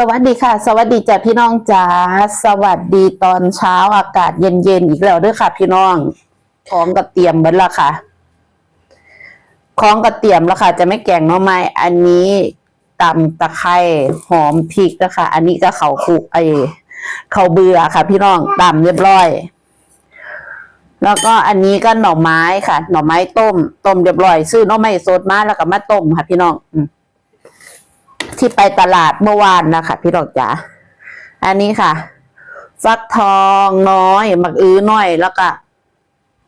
สวัสดีค่ะ สวัสดีจ้ะพี่น้องจ๋าสวัสดีตอนเช้าอากาศเย็นๆอีกแล้วด้วยค่ะ พี่น้องของกระเตรียมเบิดละค่ะของกระเตรียมแล้วค่ะ จะไม่แกงหน้อไม้อันนี้ตำตะไคร้หอมพริกนะคะอันนี้ก็เขาคุกไอเขาเบื่อค่ะ พี่น้องตำเรียบร้อย แล้วก็อันนี้ก็หน่อไม้ค่ะ หน่อไม้ต้ม ต้มเรียบร้อย ซื้อหน่อไม้สดมาแล้วก็มาต้มค่ะ พี่น้องอืม ที่ไปตลาดเมื่อวานนะคะพี่ดอกจ๋าอันนี้ค่ะ ฟักทองน้อยหมักอื้อน้อย แล้วก็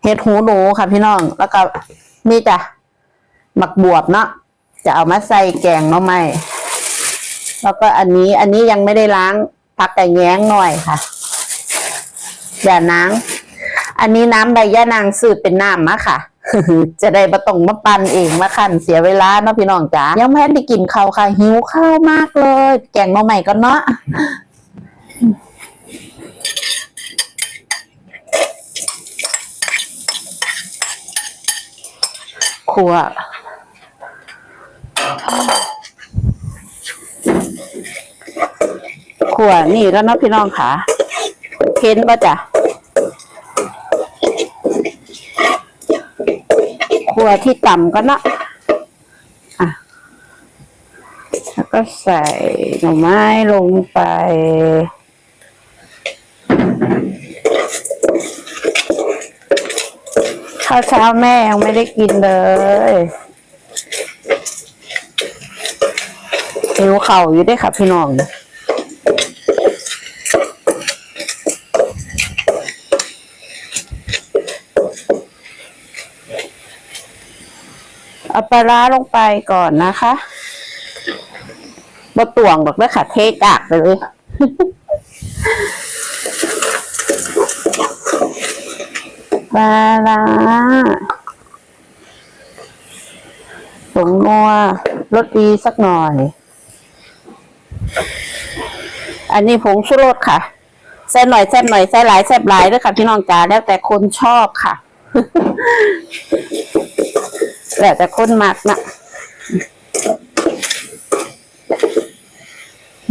เห็ดหูหนูค่ะ พี่น้อง แล้วก็นี่จ้ะหมักบวบเนาะจะเอามาใส่แกงเนาะไม่แล้วก็อันนี้อันนี้ยังไม่ได้ล้างพักไก่แง้งหน่อยค่ะอย่านางอันนี้น้ำใบย่านางสืบเป็นน้ำมะค่ะ จะได้ประตองมาปั่นเองมาคั่นเสียเวลาเนาะพี่น้องจ๋ายังไม่ได้กินข้าวค่ะ หิวข้าวมากเลย แกงมาใหม่ก็เนาะครัวขวนี่แล้วเนาะพี่น้องค่ะเห็นปะจ๊ะ ครัวที่ต่ำก็นะอะแล้วก็ใส่หน่อไม้ลงไปข้าวเช้าแม่ยังไม่ได้กินเลยหิวเข่าอยู่ด้วยค่ะพี่น้อง เอาปลาร้าลงไปก่อนนะคะบะตวงดอกเด้ค่ะเทกากไปเลยปลาร้าผงนัวรสดีสักหน่อย อันนี้ผงชูรสค่ะใส่หน่อยแซ่บหน่อยใส่หลายแซ่บหลายด้วยค่ะพี่น้องจ๋าแล้วแต่คนชอบค่ะ แล้วแต่คนมักนะ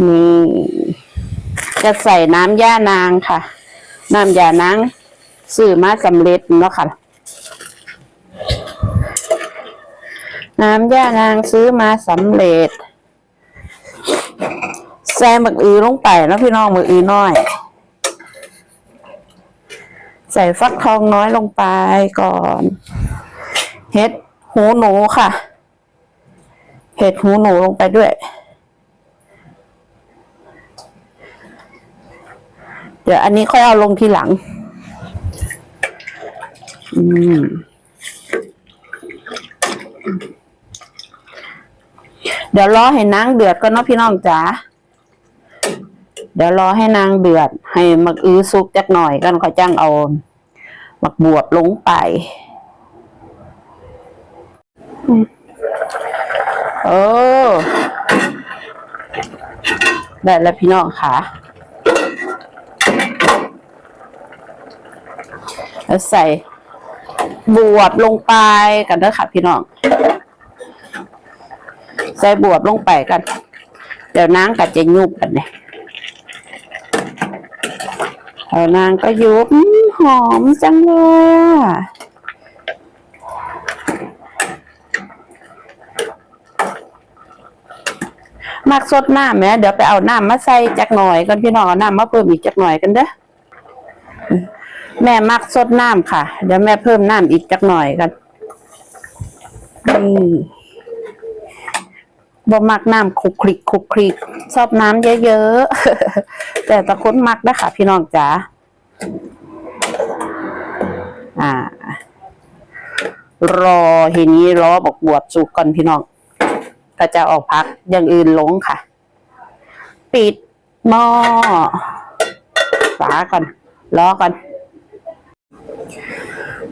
นี่จะใส่น้ำย่านางค่ะ น้ำย่านางซื้อมาสำเร็จเนาะค่ะ น้ำย่านางซื้อมาสำเร็จใส่หมึกอือลงไปแล้วพี่น้องหมึกอือน้อย ใส่ฟักทองน้อยลงไปก่อนเห็ด หูหนูค่ะ เห็ดหูหนูลงไปด้วย เดี๋ยวอันนี้ค่อยเอาลงทีหลัง อืมเดี๋ยวรอให้นางเดือดก็เนาะพี่น้องจ๋า เดี๋ยวรอให้นางเดือด ให้มักอื้อซุกจักหน่อยกันค่อยจ้างเอา มักบวบลงไป โอ้ได้แล้วพี่น้องค่ะแล้วใส่บวบลงไปกันเด้อค่ะ พี่น้อง ใส่บวบลงไปกัน เดี๋ยวนางก็จะยุบกันเนี่ยเดี๋ยวนางก็ยุบหอมจังเลยอะ มักสดน้ำแม่เดี๋ยวไปเอาน้ำมาใส่จักหน่อยกันพี่น้องเอาน้ำมาเพิ่มอีกจักหน่อยกันเด้อแม่มักสดน้ำค่ะ เดี๋ยวแม่เพิ่มน้ำอีกจักหน่อยกันนี่บ่มักน้ำคลุกคลิกคลุกคลิกชอบน้ำเยอะๆแต่ตะคนมักนะค่ะพี่น้องจ๋าอ่ารอทีนี้รอบอกบวบสุกก่อนพี่น้อง ก็จะออกพักอย่างอื่นลงค่ะ ปิดหม้อฝาก่อนล้อก่อน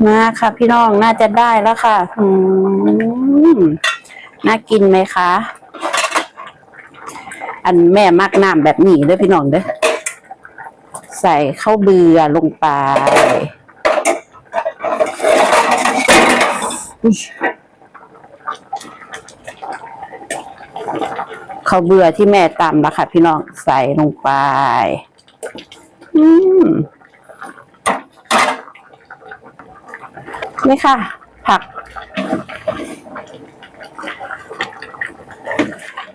มาค่ะ พี่น้องน่าจะได้แล้วค่ะ อืมน่ากินไหมคะ อันแม่มักน้ำแบบนี้เด้อพี่น้องเด้อใส่ข้าวเบือลงไปอุ๊ย ข้าวเบื่อที่แม่ตำนะคะพี่น้องใส่ลงไป อืมนี่ค่ะ ผัก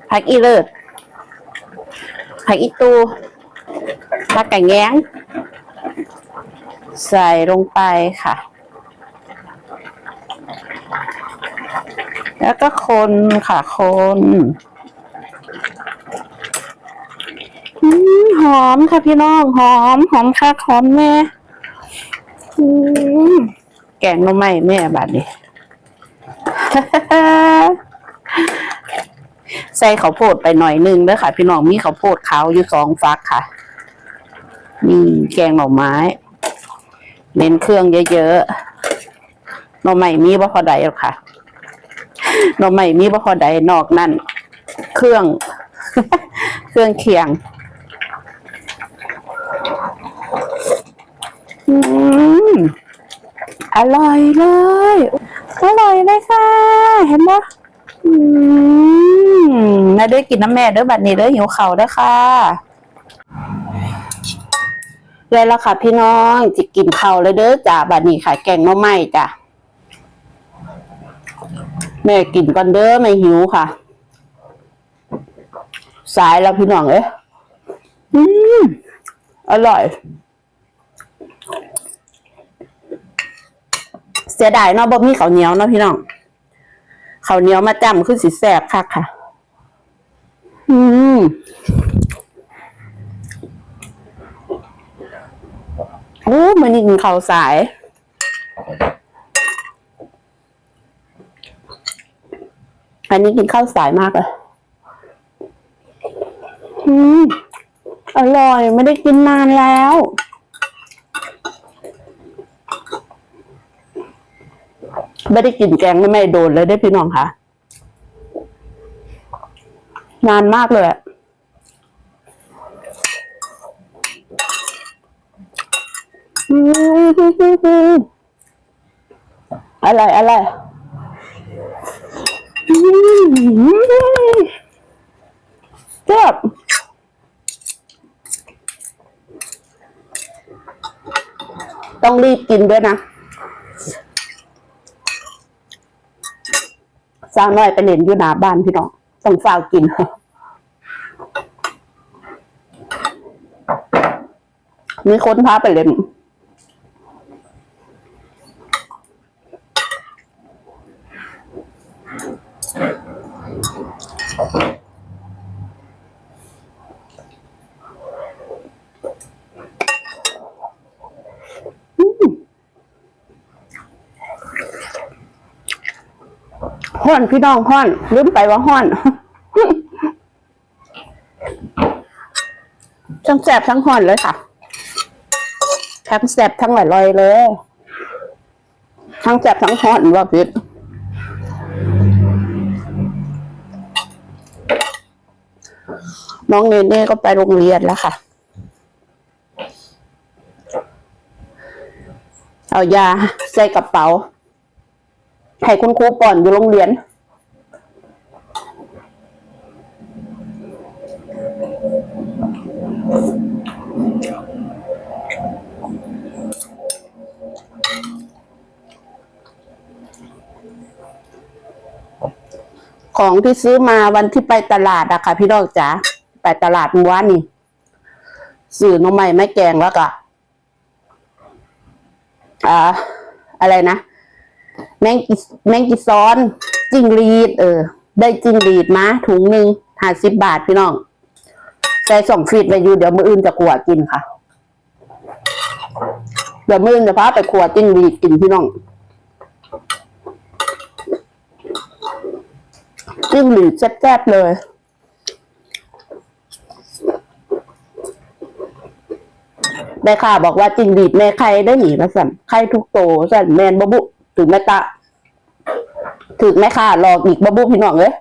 ผักอีเลิศผักอีตูผักไก่แง้ง ใส่ลงไปค่ะ แล้วก็คนค่ะ คนอืม หอมค่ะพี่น้องหอม หอมค่ะหอมแม่มแกงหน้ำไม้แม่บาดนี้ใส่ข้าวโพดไปหน่อยหนึงเด้อค่ะ พี่น้องมีข้าวโพดขาวอยู่สองฟักค่ะนี่แกงหน่อไม้ เน้นเครื่องเยอะๆหน่อไม้มีบ่พอใดหรอกค่ะหน่อไม้มีบ่พอใดนอกนั่นเครื่อง เครื่องเคียง อืมอร่อยเลย อร่อยเลยค่ะ เห็นปะอืมมาด้วยกินน้ำแม่เด้อบัดนี้เด้อหิวเข่าวเด้อค่ะเลยแล้วค่ะพี่น้องจิกินเข้าเลยเด้อจ้าบัดนี้ค่ะแกงหน้อไม้จ้ะแม่กินก่อนเด้อไม่หิวค่ะ สายแล้วพี่น้องเอ้ยอืมอร่อย สียดายเนาะบ่มีข้าวเหนียวเนาะพี่น้องข้าวเหนียวมาจ้ำคือสิแซ่บคักค่ะ อืมโอ้มันนี่กินข้าวสาย อันนี้กินข้าวสายมากเลยอืมอร่อย ไม่ได้กินนานแล้ว ไม่ได้กินแกงไม่ไม่โดนเลยได้พี่น้องค่ะ นานมากเลยอะอะไรอะไรเจ็บต้องรีบกินด้วยนะ สาวน้อยไปเล่นอยู่หน้าบ้านพี่น้องต้องฝ้ากินมีคนพาไปเล่น ห้อนพี่น้องห้อนลืมไปว่าห้อนทั้งแสบทั้งห้อนเลยค่ะ ทั้งแสบทั้งอร่อยเลย ทั้งแสบทั้งห้อนว่าพิษน้องเนเน่ก็ไปโรงเรียนแล้วค่ะ เอายาใส่กระเป๋า ให้คุณครูป่อนอยู่โรงเรียน ของที่ซื้อมาวันที่ไปตลาดอะค่ะพี่น้องจ๋าไปตลาดเมื่อวานนี่สื่อหน้องใหม่ไม่แกงแล้วก็อ่าอะไรนะ แมงกิแมงกิซ้อนจิ้งหรีด เออ ได้จิ้งหรีดมาถุงหนึ่งห้าสิบบาทพี่น้องใส่ส่งฟีดไปอยู่เดี๋ยวมืออื่นจะขวดกินค่ะ เดี๋ยวมืออื่นจะพาไปขวดจิงรีดกินพี่น้องจิ้งหรีดแซ่บๆเลยได้ค่ะบอกว่าจิ้งหรีดแม่ไข่ได้หนีมาสั่นไข่ทุกโตสั่นแมนบบุ ถึงแม่ตาถึงแม่ค่ะรออีกบบุพี่น้องเลย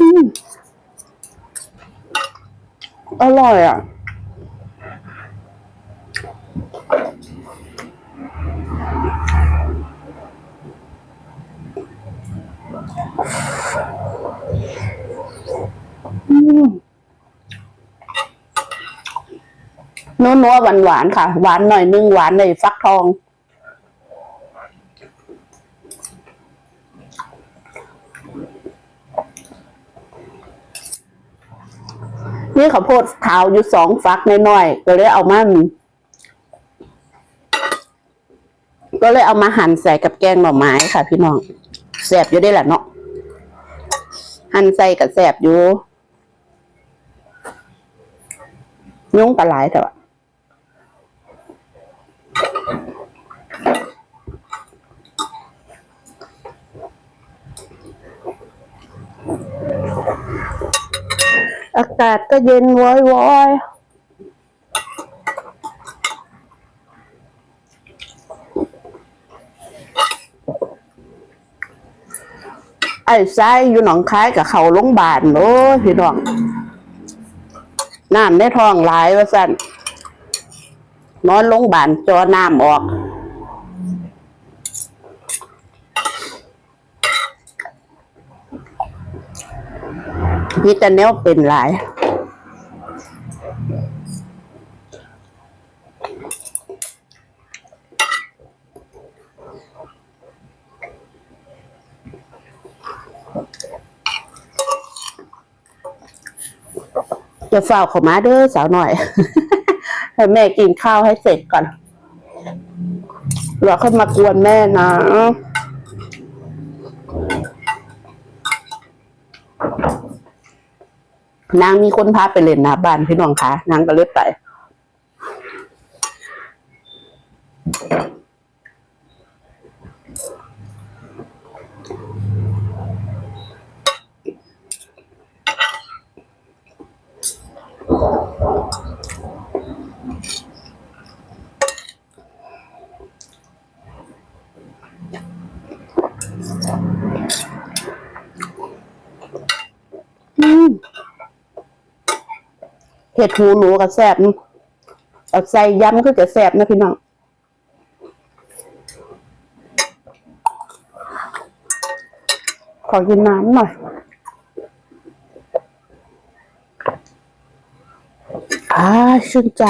อืมอร่อยอะ นัวหวานหวานๆค่ะ หวานหน่อยนึงหวานในฟักทอง นี่ข้าวโพดขาวอยู่สองฟักน้อยๆก็เลยเอามาก็เลยเอามาหั่นใส่กับแกงหน่อไม้ค่ะ พี่น้องแสบอยู่ได้แหละเนาะหั่นใส่กับแสบอยู่ยุ่งกระหลายแต่ว่า อากาศก็เย็นว้อยว้อยไอ้ไส้อยู่หนองคายกับเขาโรงพยาบาลโอ้ยพี่น้องน้ำในท้องหลายว่าสั่นนอนโรงบาลจอน้ำออก มีแต่แนวเป็นหลายจะฝ้าเขามาเด้อสาวหน่อยให้แม่กินข้าวให้เสร็จก่อนแล้วค่อยมากวนแม่นะ นางมีคนพาไปเล่นหน้าบ้านพี่น้องคะนางก็เลยไป ห็ดหูหนูกับแซบเอาใส่ยำก็จะแซบนะพี่น้องขอกินน้ำหน่อยอ่าชื่นใจ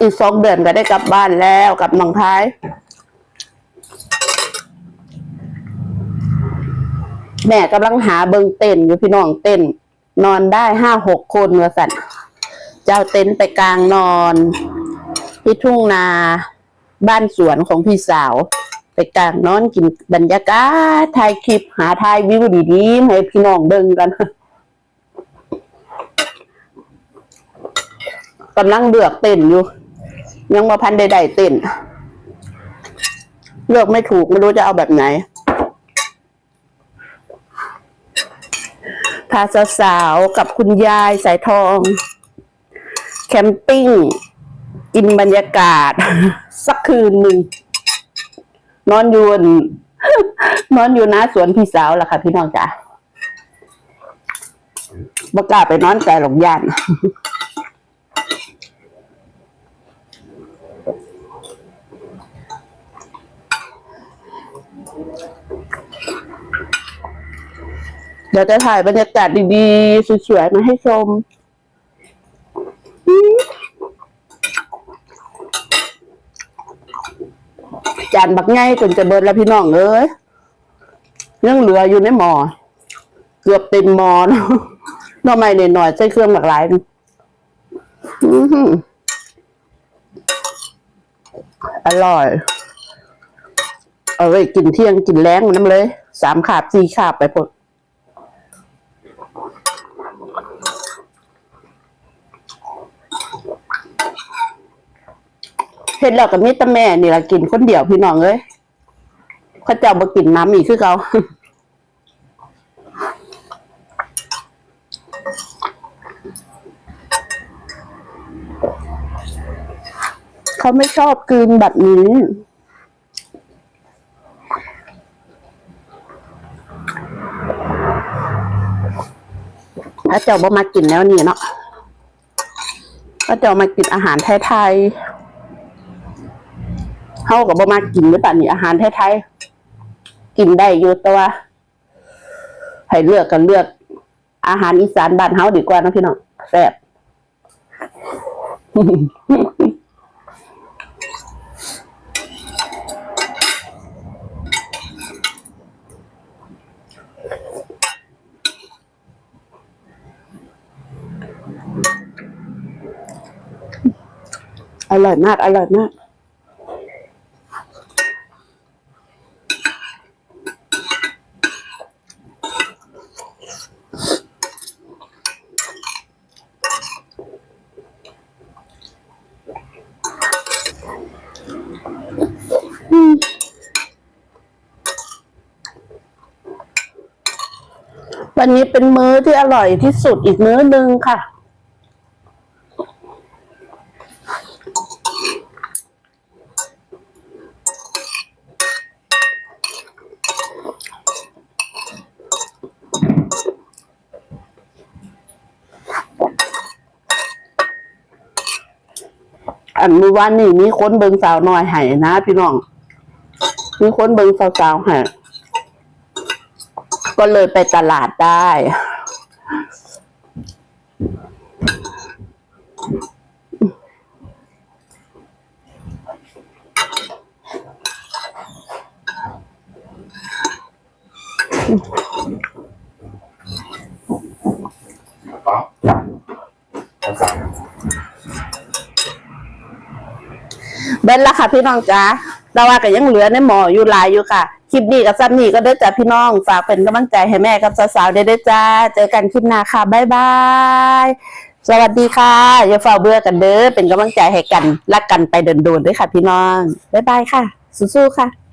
อีกสองเดือนก็ได้กลับบ้านแล้วกับหนองท้าย แม่กำลังหาเบิงเต้นอยู่พี่น้องเต้น นอนได้ห้าหกคนเมื่อสันเจ้าเต็นไปกลางนอนที่ทุ่งนาบ้านสวนของพี่สาว ไปกลางนอนกินบรรยากาศถ่ายคลิปหาถ่ายวิวดีๆให้พี่น้องเบิ่งกันกำลังเลือกเต้นอยู่ ยังมาพันใดๆเต้นเลือกไม่ถูกไม่รู้จะเอาแบบไหน พาสาวๆกับคุณยายสายทอง แคมปิ้ง กินบรรยากาศ สักคืนหนึ่ง นอนอยู่นนอนอยู่น้าสวนพี่สาวล่ะค่ะ พี่น้องจ๋าบกล้าไปนอนใจหลงย่าน เดี๋ยวจะถ่ายบรรยากาศดีๆ สวยๆ มาให้ชม จานบักไงจนจะเบิดแล้วพี่น้องเอ้ยยังเหลืออยู่ในหมอ เกือบเต็มหมอเนอะหน่อไม้หน่อยๆใส่เครื่องหลากหลายอร่อย เอาไว้กินเที่ยงกินแล้งน้ำเลย สามขาบสี่ขาบไปพดเห็นแล้วก็มีแต่แม่นี่ละกินคนเดียวพี่น้องเอ้ยเขาเจ้าบ่กินน้ำอีกคือเขาเขาไม่ชอบกินแบบนี้ ถ้าเจ้าบ่มากินแล้วนี่เนาะถ้าเจ้ามากินอาหารไทยๆเฮากับบ่มากินหรือเปล่านี่อาหารไทยๆกินได้อยู่แต่ว่าให้เลือกกันเลือกอาหารอีสานบ้านเฮาดีกว่านะพี่น้องแซ่บ อร่อยมาก อร่อยมากวันนี้เป็นมื้อที่อร่อยที่สุดอีกมื้อหนึ่งค่ะ อันมื่อวานนี่มีคนเบิงสาวน้อยให้นะพี่น้อง มีคนเบิงสาวๆให้ก็เลยไปตลาดได้ป๊อ บิ้ลละค่ะพี่น้องจ้าแต่ว่าก็ยังเหลือในหมออยู่หลายอยู่ค่ะ คลิปนี้กับซ้ำนี้ก็ได้จ้าพี่น้อง ฝากเป็นกำลังใจให้แม่กับสาวๆได้ด้อจ้า เจอกันคลิปหน้าค่ะ บ๊ายบาย สวัสดีค่ะ อย่าเฝ้าเบื่อกันเด้อ เป็นกำลังใจให้กัน รักกันไปเดินๆด้วยค่ะ พี่น้อง บ๊ายบายค่ะ สู้ๆค่ะ